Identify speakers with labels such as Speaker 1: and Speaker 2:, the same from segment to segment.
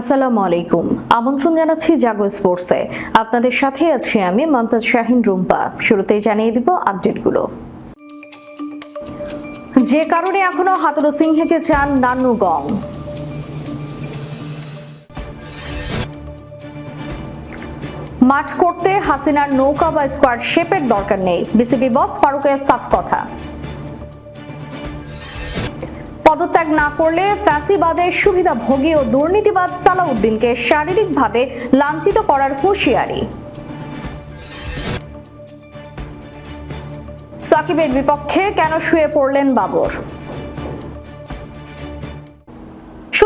Speaker 1: আসসালামু আলাইকুম। আমন্ত্রণ জানাচ্ছি জাগো স্পোর্টসে। আপনাদের সাথে আছি আমি মমতাজ শাহিন রুম্পা। জানিয়ে দিব আপডেটগুলো। যে কারণে এখনও হাতুরু সিংহকে চান নান্নু গং। মাঠ করতে হাসিনার নৌকা বা স্কোয়াড শেপের দরকার নেই। বিসিবি বস ফারুকের সাফ কথা। পদত্যাগ না করলে ফ্যাসিবাদের সুবিধাভোগী ও দুর্নীতিবাদ সালাউদ্দিনকে শারীরিকভাবে লাঞ্ছিত করার হুঁশিয়ারি। সাকিবের বিপক্ষে কেন শুয়ে পড়লেন বাবর?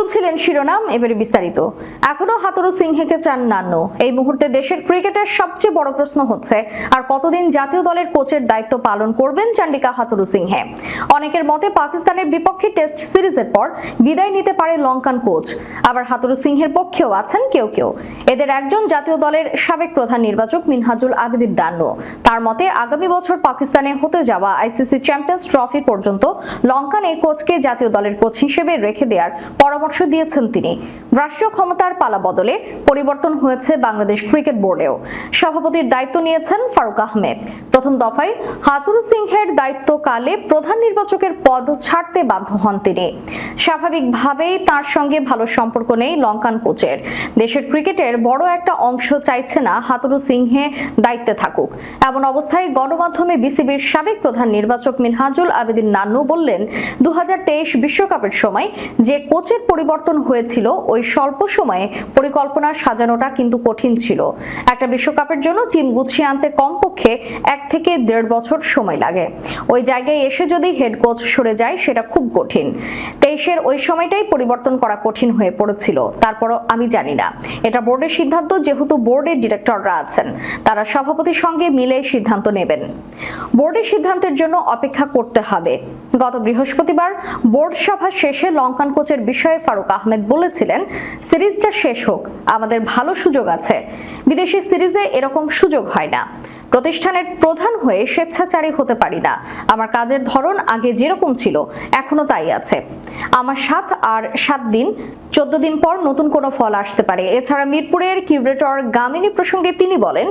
Speaker 1: শুনছিলেন শিরোনাম, এবারে বিস্তারিত। এখনও হাতুরু সিংহেকে চান নান্ন এই মুহূর্তে দেশের ক্রিকেটের সবচেয়ে বড় প্রশ্ন হচ্ছে, আর কতদিন জাতীয় দলের কোচের দায়িত্ব পালন করবেন চান্ডিকা হাতুরু সিংহে? অনেকের মতে পাকিস্তানের বিপক্ষে টেস্ট সিরিজের পর বিদায় নিতে পারে লঙ্কান কোচ। আবার হাতুরু সিংহের পক্ষেও আছেন কেউ কেউ। এদের একজন জাতীয় দলের সাবেক প্রধান নির্বাচক মিনহাজুল আবেদিন ডান্ন তার মতে আগামী বছর পাকিস্তানে হতে যাওয়া আইসিসি চ্যাম্পিয়ন্স ট্রফি পর্যন্ত লঙ্কান এই কোচকে জাতীয় দলের কোচ হিসেবে রেখে দেওয়ার পরামর্শ দিয়েছেন তিনি। রাষ্ট্রীয় ক্ষমতার পালা বদলে পরিবর্তন হয়েছে বাংলাদেশ ক্রিকেট বোর্ডেও। সভাপতির দায়িত্ব নিয়েছেন ফারুক আহমেদ। প্রথম দফায় হাতুরু সিংহের দায়িত্বকালে প্রধান নির্বাচকের পদ ছাড়তে বাধ্য হন তিনি। স্বাভাবিকভাবেই তার সঙ্গে ভালো সম্পর্ক নেই লঙ্কান কোচের। দেশের ক্রিকেটের বড় একটা অংশ চাইছে না হাতুরু সিংহে দায়িত্বে থাকুক। এমন অবস্থায় গণমাধ্যমে বিসিবির সাবেক প্রধান নির্বাচক মিনহাজুল আবেদিন নান্নু বললেন দু বিশ্বকাপের সময় যে কোচের পরিবর্তন হয়েছিল, ওই স্বল্প সময়ে পরিকল্পনা সাজানোটা কিন্তু কঠিন ছিল। একটা বিশ্বকাপের জন্য টিম গুছিয়ে আনতে কমপক্ষে এক থেকে দেড় বছর সময় লাগে। ওই জায়গায় এসে যদি হেড কোচ সরে যায়, সেটা খুব কঠিন। তেইশের ওই সময়টাই পরিবর্তন করা কঠিন হয়ে পড়েছিল। তারপরও আমি জানি না। এটা বোর্ডের সিদ্ধান্ত, যেহেতু বোর্ডের ডিরেক্টররা আছেন। তারা সভাপতির সঙ্গে মিলে সিদ্ধান্ত নেবেন। বোর্ডের সিদ্ধান্তের জন্য অপেক্ষা করতে হবে। গত বৃহস্পতিবার বোর্ড সভা শেষে লঙ্কান কোচের বিষয়ে ফারুক আহমেদ বলেছিলেন, সিরিজটা শেষ হোক, আমাদের ভালো সুযোগ আছে। বিদেশি সিরিজে এরকম সুযোগ হয় না। প্রতিষ্ঠানের প্রধান হয়ে স্বেচ্ছাচারী হতে পারি না। আমার কাজের ধরন আগে যেরকম ছিল এখনও তাই আছে। আমার সাত আর সাত দিন, চোদ্দ দিন পর নতুন কোনো ফল আসতে পারে। এছাড়া মিরপুরের কিউরেটর গামিনী প্রসঙ্গে তিনি বলেন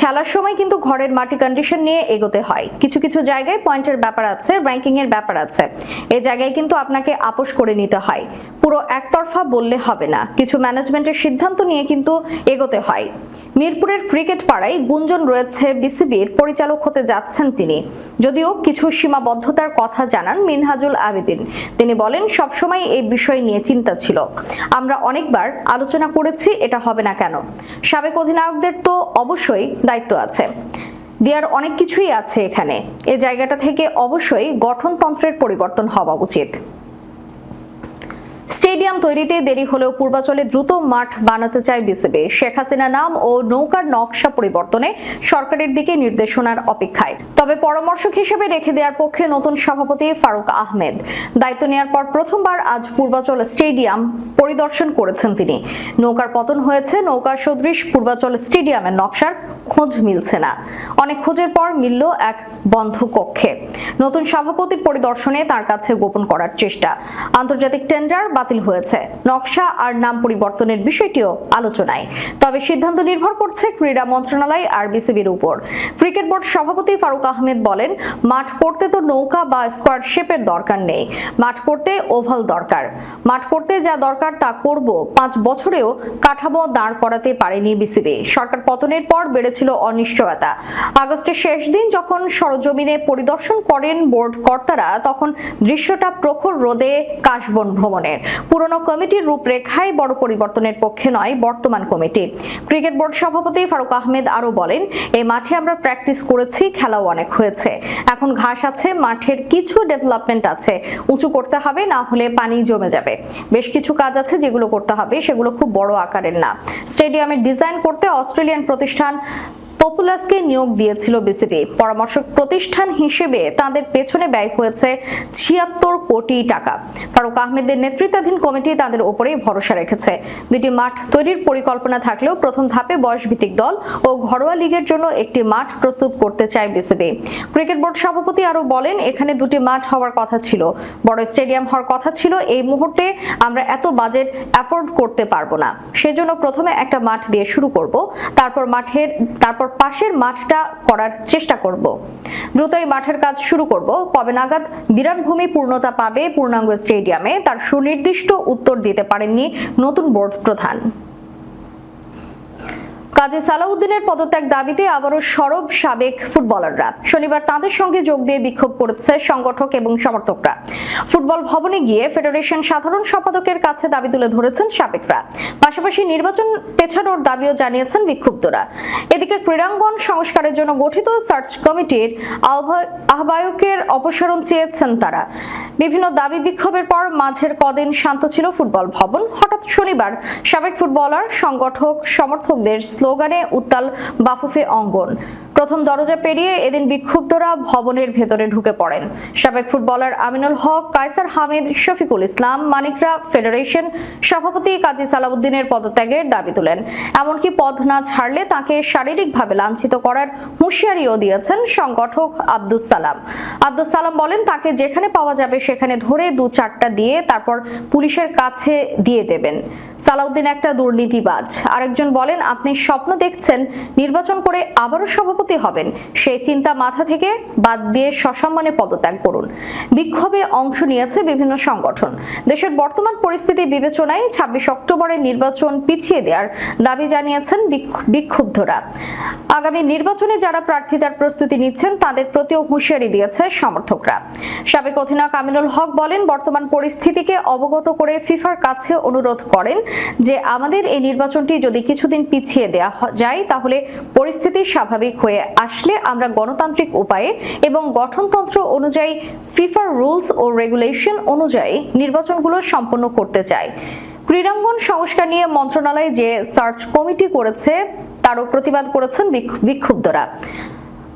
Speaker 1: খেলার সময় কিন্তু ঘরের মাটি কন্ডিশন নিয়ে এগোতে হয়। কিছু কিছু জায়গায় পয়েন্টের ব্যাপার আছে র্যাঙ্কিং এর ব্যাপার আছে। এই জায়গায় কিন্তু আপনাকে আপোষ করে নিতে হয়। পুরো একতরফা বললে হবে না। কিছু ম্যানেজমেন্টের সিদ্ধান্ত নিয়ে কিন্তু এগোতে হয়। মিরপুরের ক্রিকেট পাড়ায় গুঞ্জন রয়েছে বিসিবির, পরিচালক হতে যাচ্ছেন তিনি। যদিও কিছু সীমাবদ্ধতার কথা জানান মিনহাজুল আবেদিন। তিনি বলেন, সবসময় এই বিষয় নিয়ে চিন্তা ছিল। আমরা অনেকবার আলোচনা করেছি, এটা হবে না কেন? সাবেক অধিনায়কদের তো অবশ্যই দায়িত্ব আছে। দেওয়ার অনেক কিছুই আছে এখানে। এ জায়গাটা থেকে অবশ্যই গঠনতন্ত্রের পরিবর্তন হওয়া উচিত। স্টেডিয়াম তৈরিতে দেরি হলেও পূর্বাচলে দ্রুত মাঠ বানাতে চায় বিসিবি। শেখ হাসিনা নাম ও নৌকার নকশা পরিবর্তনে সরকারের দিকে নির্দেশনার অপেক্ষায়। তবে পরামর্শক হিসেবে রেখে দেওয়ার পক্ষে নতুন সভাপতি ফারুক আহমেদ। দায়িত্ব নেওয়ার পর প্রথমবার আজ পূর্বাচল স্টেডিয়াম পরিদর্শন করেছেন তিনি। নৌকার পতন হয়েছে নৌকা সদৃশ পূর্বাচল স্টেডিয়ামের নকশার খোঁজ মিলছে না। অনেক খোঁজের পর মিলল এক বন্ধ কক্ষে। নতুন সভাপতির পরিদর্শনে তার কাছে গোপন করার চেষ্টা। আন্তর্জাতিক টেন্ডার বাতিল হয়েছে। নকশা আর নাম পরিবর্তনের বিষয়টিও আলোচনায়। তবে সিদ্ধান্ত নির্ভর করছে ক্রীড়া মন্ত্রণালয় আর বিসিবির উপর। ক্রিকেট বোর্ড সভাপতি ফারুক আহমেদ বলেন, মাঠ করতে তো নৌকা বা স্কোয়াড শেপের দরকার নেই। মাঠ করতে ওভাল দরকার। মাঠ করতে যা দরকার তা করব। পাঁচ বছরেও কাঠামো দাঁড় করাতে পারেনি বিসিবি। সরকার পতনের পর বেড়েছিল অনিশ্চয়তা। আগস্টের শেষ দিন যখন সরজমিনে পরিদর্শন করেন বোর্ড কর্তারা, তখন দৃশ্যটা প্রখর রোদে কাশবন ভ্রমণের। পুরনো কমিটির রূপরেখায় বড় পরিবর্তনের পক্ষে নয়, বর্তমান কমিটি। ক্রিকেট বোর্ড সভাপতি ফারুক আহমেদ আরও বলেন এই মাঠে আমরা প্র্যাকটিস করেছি, খেলাও অনেক হয়েছে। এখন ঘাস আছে, মাঠের কিছু ডেভেলপমেন্ট আছে। উঁচু করতে হবে, না হলে পানি জমে যাবে। বেশ কিছু কাজ আছে যেগুলো করতে হবে, সেগুলো খুব বড় আকারের না। স্টেডিয়ামের ডিজাইন করতে অস্ট্রেলিয়ান প্রতিষ্ঠান পপুলাসকে নিয়োগ দিয়েছিল বিসিবি। পরামর্শক প্রতিষ্ঠান হিসেবে তাদের পেছনে ব্যয় হয়েছে ছিয়াত্তর কোটি টাকা। ফারুক আহমেদের নেতৃত্বাধীন কমিটি তাদের ওপরেই ভরসা রেখেছে। দুটি মাঠ তৈরির পরিকল্পনা থাকলেও প্রথম ধাপে বয়সভিত্তিক দল ও ঘরোয়া লিগের জন্য একটি মাঠ প্রস্তুত করতে চায় বিসিবি। ক্রিকেট বোর্ড সভাপতি আরও বলেন, এখানে দুটি মাঠ হওয়ার কথা ছিল। বড় স্টেডিয়াম হওয়ার কথা ছিল। এই মুহূর্তে আমরা এত বাজেট অ্যাফোর্ড করতে পারব না। সেজন্য প্রথমে একটা মাঠ দিয়ে শুরু করব। তারপর মাঠের, তারপর পাশের মাঠটা করার চেষ্টা করব। দ্রুত এই মাঠের কাজ শুরু করব। কবে নাগাদ বিরানভূমি পূর্ণতা পাবে পূর্ণাঙ্গ স্টেডিয়ামে, তার সুনির্দিষ্ট উত্তর দিতে পারেননি নতুন বোর্ড প্রধান। কাজী সালাউদ্দিনের পদত্যাগ দাবিতে আবারও সরব সাবেক ফুটবলাররা। শনিবার তাদের সঙ্গে যোগ দিয়ে বিক্ষোভ করেছে সংগঠক এবং সমর্থকরা। ফুটবল ভবনে গিয়ে ফেডারেশন সাধারণ সম্পাদকের কাছে দাবি তুলে ধরেছেন সাবেকরা। পাশাপাশি নির্বাচন পেছানোর দাবিও জানিয়েছেন বিক্ষুব্ধরা। এদিকে ক্রীড়াঙ্গন সংস্কারের জন্য গঠিত সার্চ কমিটির আহ্বা- আহ্বায়কের অপসারণ চেয়েছেন তারা। বিভিন্ন দাবি বিক্ষোভের পর মাঝের কদিন শান্ত ছিল ফুটবল ভবন। হঠাৎ শনিবার সাবেক ফুটবলার, সংগঠক, সমর্থকদের স্লোগানে উত্তাল বাফুফে অঙ্গন। প্রথম দরজা পেরিয়ে এদিন বিক্ষুব্ধরা ভবনের ভেতরে ঢুকে পড়েন। সাবেক ফুটবলার আমিনুল হক, কায়সার হামিদ, শফিকুল ইসলাম, মানিকরা ফেডারেশন সভাপতি কাজী সালাউদ্দিনের পদত্যাগের দাবি তোলেন। এমনকি পদ না ছাড়লে তাকে শারীরিকভাবে লাঞ্ছিত করার হুঁশিয়ারিও দিয়েছেন সংগঠক আব্দুস সালাম। আব্দুস সালাম বলেন, তাকে যেখানে পাওয়া যাবে সেখানে ধরে দু চারটা দিয়ে তারপর পুলিশের কাছে দিয়ে দেবেন। সালাউদ্দিন একটা দুর্নীতিবাজ। আরেকজন বলেন, আপনি স্বপ্ন দেখছেন নির্বাচন করে আবারও সভাপতি হবেন। সেই চিন্তা মাথা থেকে বাদ দিয়ে সসম্মানে পদত্যাগ করুন। বিক্ষোভে অংশ নিয়েছে বিভিন্ন সংগঠন। দেশের বর্তমান পরিস্থিতি বিবেচনায় ছাব্বিশ অক্টোবরের নির্বাচন পিছিয়ে দেওয়ার দাবি জানিয়েছেন বিক্ষ- বিক্ষুব্ধরা। আগামী নির্বাচনে যারা প্রার্থিতার প্রস্তুতি নিচ্ছেন, তাদের প্রতিও হুঁশিয়ারি দিয়েছে সমর্থকরা। সাবেক অধিনায়ক আমিনুল হক বলেন, বর্তমান পরিস্থিতিকে অবগত করে ফিফার কাছে অনুরোধ করেন যে, আমাদের এই নির্বাচনটি যদি কিছুদিন পিছিয়ে দেওয়া হ- যায়, তাহলে পরিস্থিতি স্বাভাবিক হয়ে আসলে আমরা গণতান্ত্রিক উপায়ে এবং গঠনতন্ত্র অনুযায়ী ফিফার রুলস ও রেগুলেশন অনুযায়ী নির্বাচনগুলো সম্পন্ন করতে চাই। ক্রীড়াঙ্গন সংস্কার নিয়ে মন্ত্রণালয় যে সার্চ কমিটি করেছে, তারও প্রতিবাদ করেছেন বিক্ষ- বিক্ষুব্ধরা।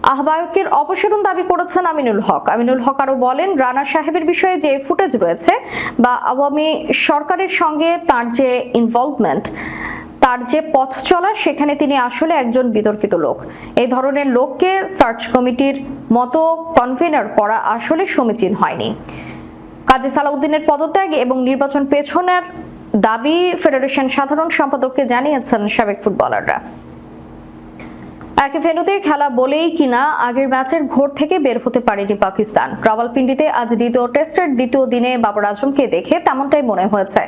Speaker 1: আহ্বায়কের অপসারণ দাবি করেছেন আমিনুল হক। আমিনুল হক আরও বলেন, রানা সাহেবের বিষয়ে যে ফুটেজ রয়েছে বা আওয়ামী সরকারের সঙ্গে তার যে ইনভলভমেন্ট তার যে পথ চলা, সেখানে তিনি আসলে একজন বিতর্কিত লোক। এই ধরনের লোককে সার্চ কমিটির মতো কনভেনার করা আসলে সমীচীন হয়নি। কাজী সালাউদ্দিনের পদত্যাগ এবং নির্বাচন পেছনের দাবি ফেডারেশন সাধারণ সম্পাদককে জানিয়েছেন সাবেক ফুটবলাররা। একই ভেন্যুতে খেলা বলেই কিনা আগের ম্যাচের ঘোর থেকে বের হতে পারেনি পাকিস্তান। রাওয়ালপিন্ডিতে আজ দ্বিতীয় টেস্টের দ্বিতীয় দিনে বাবর আজমকে দেখে তেমনটাই মনে হয়েছে।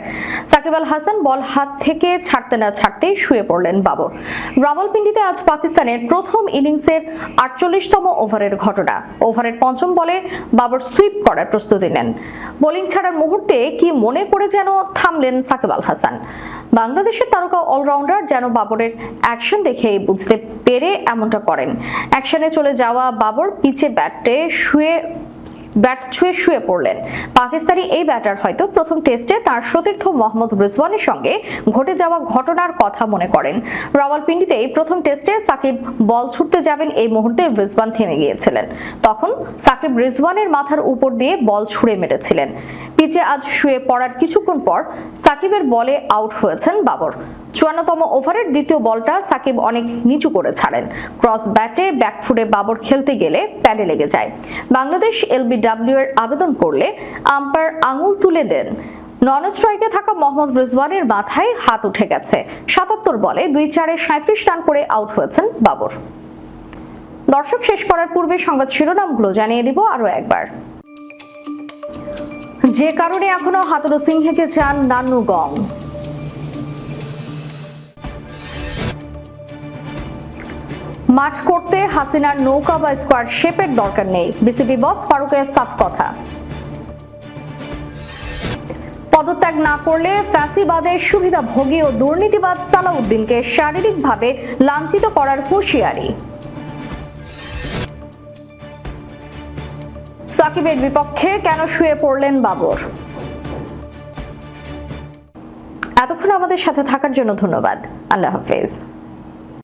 Speaker 1: সাকিব আল হাসান বল হাত থেকে ছাড়তে না ছাড়তেই শুয়ে পড়লেন বাবর। রাওয়ালপিন্ডিতে আজ পাকিস্তানের প্রথম ইনিংসের আটচল্লিশতম ওভারের ঘটনা। ওভারের পঞ্চম বলে বাবর সুইপ করার প্রস্তুতি নেন। বোলিং ছাড়ার মুহূর্তে কি মনে করে যেন থামলেন সাকিব আল হাসান? বাংলাদেশের তারকা অলরাউন্ডার যেন বাবরের অ্যাকশন দেখে বুঝতে পেরে এমনটা করেন। অ্যাকশনে চলে যাওয়া বাবর পিছে ব্যাটে শুয়ে ব্যাট ছুঁয়ে শুয়ে পড়লেন। পাকিস্তানি এই ব্যাটার হয়তো প্রথম টেস্টে তার সতীর্থ মোহাম্মদ রিজওয়ানের সঙ্গে ঘটে যাওয়া ঘটনার কথা মনে করেন। রাওয়ালপিন্ডিতে এই প্রথম টেস্টে সাকিব বল ছুটতে যাবেন এই মুহূর্তে রিজওয়ান থেমে গিয়েছিলেন। তখন সাকিব রিজওয়ানের মাথার উপর দিয়ে বল ছুঁড়ে মেরেছিলেন। পিচে আজ শুয়ে পড়ার কিছুক্ষণ পর সাকিবের বলে আউট হয়েছেন বাবর। চুয়ান্নতম ওভারের দ্বিতীয় বলটা সাকিব অনেক নিচু করে ছাড়েন। ক্রস ব্যাটে ব্যাকফুটে বাবর খেলতে গেলে প্যাডে লেগে যায়। বাংলাদেশ এলবিডব্লিউ এর আবেদন করলে আম্পায়ার আঙুল তুলে দেন। নন স্ট্রাইকে থাকা মোহাম্মদ রিজওয়ানের মাথায় হাত উঠে গেছে। সাতাত্তর বলে দুই চারে সাঁত্রিশ রান করে আউট হয়েছেন বাবর। দর্শক, শেষ করার পূর্বে সংবাদ শিরোনামগুলো জানিয়ে দিব আরও একবার। যে কারণে এখনও হাতুরু সিংহেকে চান নান্নু গং। মাঠ করতে হাসিনার নৌকা বা স্কোয়াড শেপের দরকার নেই। বিসিবি বস ফারুকের সাফ কথা। পদত্যাগ না করলে ফ্যাসিবাদের সুবিধাভোগী ও দুর্নীতিবাদ সালাউদ্দিনকে শারীরিকভাবে লাঞ্ছিত করার হুঁশিয়ারি। সাকিবের বিপক্ষে কেন শুয়ে পড়লেন বাবর? এতক্ষণ আমাদের সাথে থাকার জন্য ধন্যবাদ। আল্লাহ হাফেজ।